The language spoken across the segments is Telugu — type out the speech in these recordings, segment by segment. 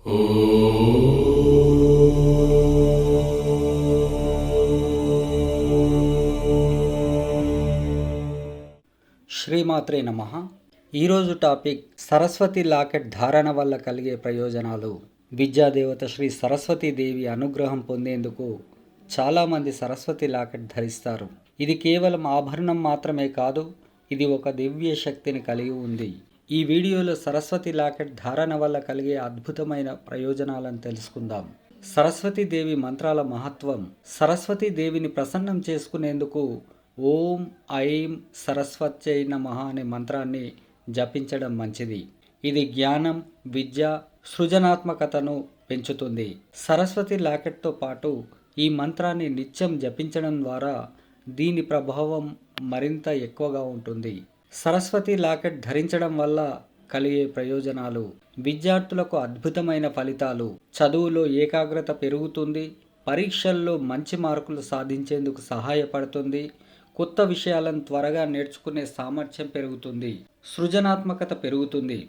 శ్రీమాత్రే నమ. ఈరోజు టాపిక్ సరస్వతి లాకెట్ ధారణ వల్ల కలిగే ప్రయోజనాలు. విద్యాదేవత శ్రీ సరస్వతీదేవి అనుగ్రహం పొందేందుకు చాలామంది సరస్వతి లాకెట్ ధరిస్తారు. ఇది కేవలం ఆభరణం మాత్రమే కాదు ఇది ఒక దివ్య శక్తిని కలిగి ఉంది. ఈ వీడియోలో సరస్వతి లాకెట్ ధారణ వల్ల కలిగే అద్భుతమైన ప్రయోజనాలను తెలుసుకుందాం. సరస్వతి దేవి మంత్రాల మహత్వం. సరస్వతి దేవిని ప్రసన్నం చేసుకునేందుకు ఓం ఐం సరస్వత్యై మహా అనే మంత్రాన్ని జపించడం మంచిది. ఇది జ్ఞానం విద్య సృజనాత్మకతను పెంచుతుంది. సరస్వతి లాకెట్తో పాటు ఈ మంత్రాన్ని నిత్యం జపించడం ద్వారా దీని ప్రభావం మరింత ఎక్కువగా ఉంటుంది. సరస్వతి లాకెట్ ధరించడం వల్ల కలిగే ప్రయోజనాలు. విద్యార్థులకు అద్భుతమైన ఫలితాలు. చదువులో ఏకాగ్రత పెరుగుతుంది. పరీక్షల్లో మంచి మార్కులు సాధించేందుకు సహాయపడుతుంది. కొత్త విషయాలను త్వరగా నేర్చుకునే సామర్థ్యం పెరుగుతుంది. సృజనాత్మకత పెరుగుతుంది.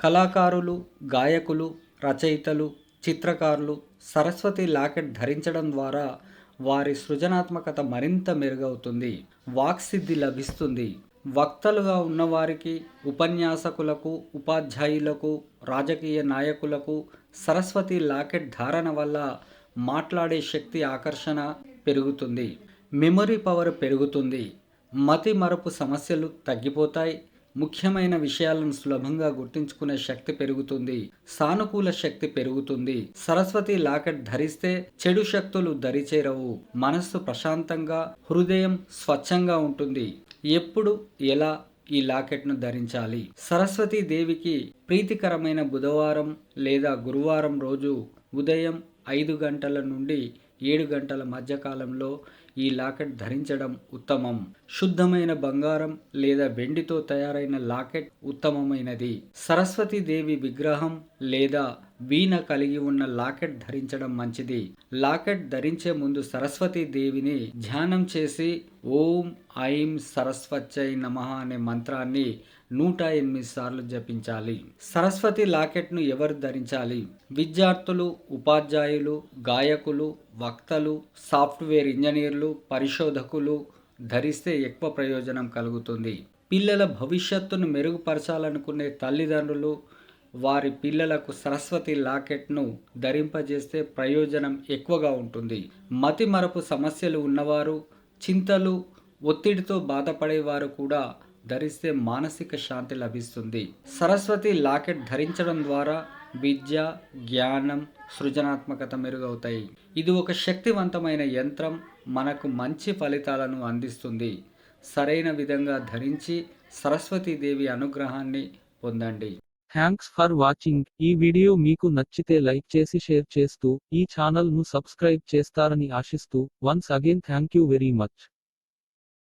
కళాకారులు గాయకులు రచయితలు చిత్రకారులు సరస్వతి లాకెట్ ధరించడం ద్వారా వారి సృజనాత్మకత మరింత మెరుగవుతుంది. వాక్సిద్ధి లభిస్తుంది. వక్తలుగా ఉన్నవారికి ఉపన్యాసకులకు ఉపాధ్యాయులకు రాజకీయ నాయకులకు సరస్వతి లాకెట్ ధారణ వల్ల మాట్లాడే శక్తి ఆకర్షణ పెరుగుతుంది. మెమొరీ పవర్ పెరుగుతుంది. మతి మరపు సమస్యలు తగ్గిపోతాయి. ముఖ్యమైన విషయాలను సులభంగా గుర్తుంచుకునే శక్తి పెరుగుతుంది. సానుకూల శక్తి పెరుగుతుంది. సరస్వతి లాకెట్ ధరిస్తే చెడు శక్తులు దరిచేరవు. మనస్సు ప్రశాంతంగా హృదయం స్వచ్ఛంగా ఉంటుంది. ఎప్పుడు ఎలా ఈ లాకెట్ను ధరించాలి? సరస్వతి దేవికి ప్రీతికరమైన బుధవారం లేదా గురువారం రోజు ఉదయం ఐదు గంటల నుండి ఏడు గంటల మధ్యకాలంలో ఈ లాకెట్ ధరించడం ఉత్తమం. శుద్ధమైన బంగారం లేదా వెండితో తయారైన లాకెట్ ఉత్తమమైనది. సరస్వతి దేవి విగ్రహం లేదా వీణ కలిగి ఉన్న లాకెట్ ధరించడం మంచిది. లాకెట్ ధరించే ముందు సరస్వతి దేవిని ధ్యానం చేసి ఓం ఐం సరస్వత్యై నమః అనే మంత్రాన్ని నూట ఎనిమిది సార్లు జపించాలి. సరస్వతి లాకెట్ను ఎవరు ధరించాలి? విద్యార్థులు ఉపాధ్యాయులు గాయకులు వక్తలు సాఫ్ట్వేర్ ఇంజనీర్లు పరిశోధకులు ధరిస్తే ఎక్కువ ప్రయోజనం కలుగుతుంది. పిల్లల భవిష్యత్తును మెరుగుపరచాలనుకునే తల్లిదండ్రులు వారి పిల్లలకు సరస్వతి లాకెట్ను ధరింపజేస్తే ప్రయోజనం ఎక్కువగా ఉంటుంది. మతి మరపు సమస్యలు ఉన్నవారు చింతలు ఒత్తిడితో బాధపడేవారు కూడా ధరిస్తే మానసిక శాంతి లభిస్తుంది. సరస్వతి లాకెట్ ధరించడం ద్వారా విద్య జ్ఞానం సృజనాత్మకత మెరుగవుతాయి. ఇది ఒక శక్తివంతమైన యంత్రం మనకు మంచి ఫలితాలను అందిస్తుంది. సరైన విధంగా ధరించి సరస్వతీదేవి అనుగ్రహాన్ని పొందండి. థ్యాంక్స్ ఫర్ వాచింగ్ ఈ వీడియో మీకు నచ్చితే లైక్ చేసి షేర్ చేస్తూ ఈ ఛానల్ను సబ్స్క్రైబ్ చేస్తారని ఆశిస్తూ once again thank you very much